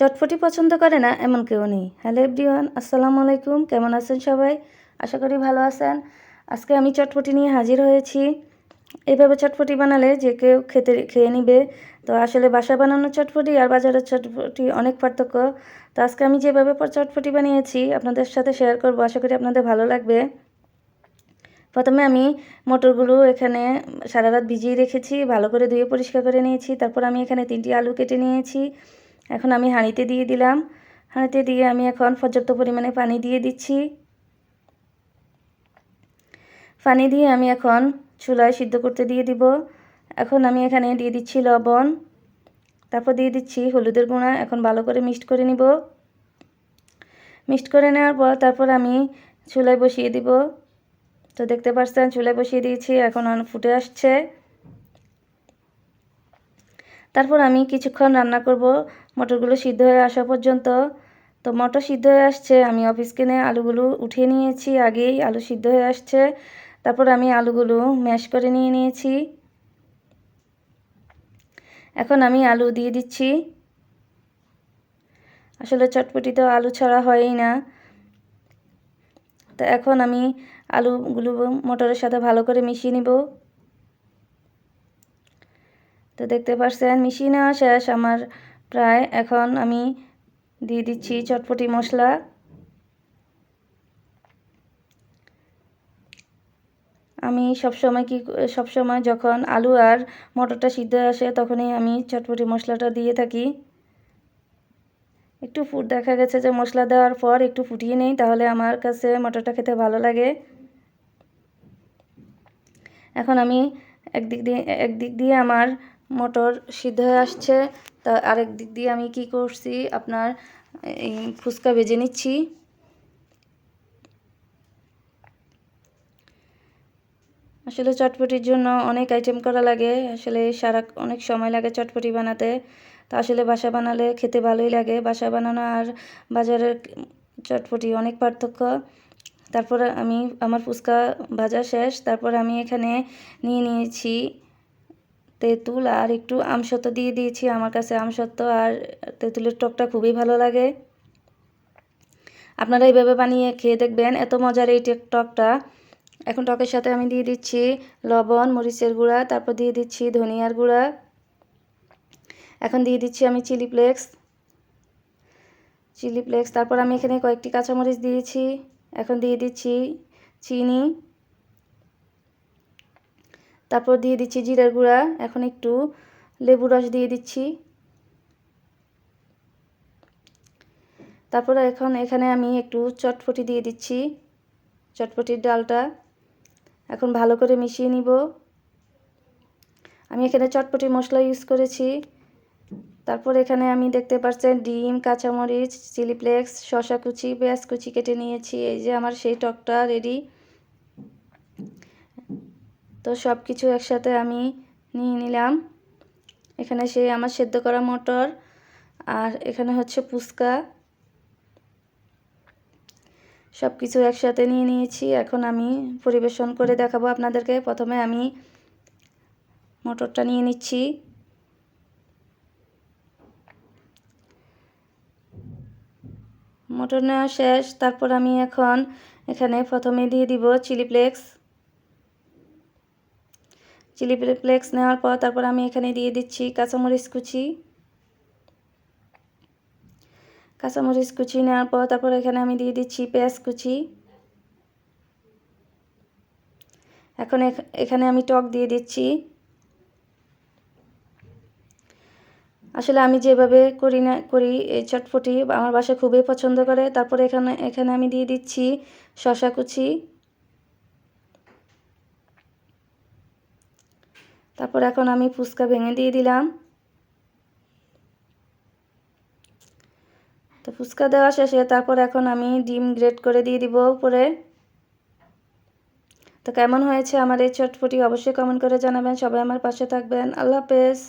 চটপটি পছন্দ করে না, এমন কেউ নেই। হ্যালো এভরিওয়ান, আসসালামু আলাইকুম। কেমন আছেন সবাই? আশা করি ভালো আছেন। আজকে আমি চটপটি নিয়ে হাজির হয়েছি। এইভাবে চটপটি বানালে যে কেউ খেতে, খেয়ে নিবে। তো আসলে বাসা বানানো চটপটি আর বাজারের চটপটি অনেক পার্থক্য। তো আজকে আমি যেভাবে চটপটি বানিয়েছি, আপনাদের সাথে শেয়ার করব। আশা করি আপনাদের ভালো লাগবে। প্রথমে আমি মটরগুলো এখানে সারা রাত ভিজিয়ে রেখেছি, ভালো করে ধুয়ে পরিষ্কার করে নিয়েছি। তারপর আমি এখানে তিনটি আলু কেটে নিয়েছি। এখন আমি হাঁড়িতে দিয়ে দিলাম। হাঁড়িতে দিয়ে আমি এখন পর্যাপ্ত পরিমাণে পানি দিয়ে দিচ্ছি। পানি দিয়ে আমি এখন চুলায় সিদ্ধ করতে দিয়ে দিব। এখন আমি এখানে দিয়ে দিচ্ছি লবণ। তারপর দিয়ে দিচ্ছি হলুদের গুঁড়া। এখন ভালো করে মিক্সড করে নিব। মিক্সড করে নেওয়ার পর তারপর আমি চুলায় বসিয়ে দিব। তো দেখতে পাচ্ছেন চুলায় বসিয়ে দিয়েছি, এখন ফুটে আসছে। তারপর আমি কিছুক্ষণ রান্না করব। মটরগুলো সিদ্ধ হয়ে আসা পর্যন্ত। তো মটর সিদ্ধ হয়ে আসছে, আমি অফিস কিনে আলুগুলো উঠিয়ে নিয়েছি, আগেই আলু সিদ্ধ হয়ে আসছে। তারপর আমি আলুগুলো ম্যাশ করে নিয়ে নিয়েছি। এখন আমি আলু দিয়ে দিচ্ছি। আসলে চটপটি তো আলু ছাড়া হয়ই না। তো এখন আমি আলুগুলো মটরের সাথে ভালো করে মিশিয়ে নিব। তো দেখতে পাচ্ছেন মিশিয়ে নেওয়া শেষ। আমার প্রায় এখন আমি দিয়ে দিচ্ছি চটপটি মশলা। আমি সবসময় কি সবসময় যখন আলু আর মটরটা সিদ্ধ আসে তখনই আমি চটপটি মশলাটা দিয়ে থাকি। একটু ফুট দেখা গেছে যে মশলা দেওয়ার পর একটু ফুটিয়ে নেই, তাহলে আমার কাছে মটরটা খেতে ভালো লাগে। এখন আমি একদিক দিয়ে একদিক দিয়ে আমার মটর সিদ্ধ হয়ে আসছে। তা আরেক দিক দিয়ে আমি কি করছি? আপনার, এই ফুচকা ভেজে নিচ্ছি। আসলে চটপটির জন্য অনেক আইটেম করা লাগে। আসলে সারা অনেক সময় লাগে চটপটি বানাতে। তা আসলে বাসা বানালে খেতে ভালোই লাগে। বাসা বানানো আর বাজারের চটপটি অনেক পার্থক্য। তারপরে আমি আমার ফুচকা ভাজা শেষ। তারপর আমি এখানে নিয়ে নিয়েছি তেঁতুল আর একটু আমসত্ব দিয়ে দিয়েছি আমার কাছে আমসত্ব আর তেঁতুলের টকটা খুবই ভালো লাগে। আপনারা এইভাবে বানিয়ে খেয়ে দেখবেন, এত মজার এই টকটা। এখন টকের সাথে আমি দিয়ে দিচ্ছি লবণ, মরিচের গুঁড়া, তারপর দিয়ে দিচ্ছি ধনিয়ার গুঁড়া। এখন দিয়ে দিচ্ছি আমি চিলি ফ্লেক্স। চিলি ফ্লেক্স, তারপর আমি এখানে কয়েকটি কাঁচামরিচ দিয়েছি। এখন দিয়ে দিচ্ছি চিনি। তারপর দিয়ে দিচ্ছি জিরার গুঁড়া। এখন একটু লেবু রস দিয়ে দিচ্ছি। তারপরে এখন এখানে আমি একটু চটপটি দিয়ে দিচ্ছি, চটপটির ডালটা। এখন ভালো করে মিশিয়ে নিব। আমি এখানে চটপটি মশলা ইউজ করেছি। তারপর এখানে আমি দেখতে পাচ্ছেন ডিম, কাঁচামরিচ, চিলি ফ্লেক্স শশা কুচি, পেঁয়াজ কুচি কেটে নিয়েছি। এই যে আমার সেই টকটা রেডি। তো সব কিছু একসাথে আমি নিয়ে নিলাম। এখানে সেই আমার সেদ্ধ করা মটর আর এখানে হচ্ছে ফুচকা। সব কিছু একসাথে নিয়ে নিয়েছি। এখন আমি পরিবেশন করে দেখাবো আপনাদেরকে। প্রথমে আমি মটরটা নিয়ে নিচ্ছি। মটর নেওয়া শেষ। তারপর আমি এখন এখানে প্রথমে দিয়ে দিব চিলি ফ্লেক্স। চিলি ফ্লেক্স নেওয়ার পর তারপর আমি এখানে দিয়ে দিচ্ছি কাঁচামরিচ কুচি। কাঁচামরিচ কুচি নেওয়ার পর তারপর এখানে আমি দিয়ে দিচ্ছি পেঁয়াজ কুচি। এখন এখানে আমি টক দিয়ে দিচ্ছি। আসলে আমি যেভাবে করি না করি এই চটপটি, আমার বাসায় খুবই পছন্দ করে। তারপরে এখানে এখানে আমি দিয়ে দিচ্ছি শশা কুচি। তারপর এখন আমি ফুচকা ভেঙে দিয়ে দিলাম। তো ফুচকা দেওয়া শেষে তারপর এখন আমি ডিম গ্রেট করে দিয়ে দিব উপরে। তো কেমন হয়েছে আমার এই চটপটি অবশ্যই কমেন্ট করে জানাবেন। সবাই আমার পাশে থাকবেন। আল্লাহ হাফেজ।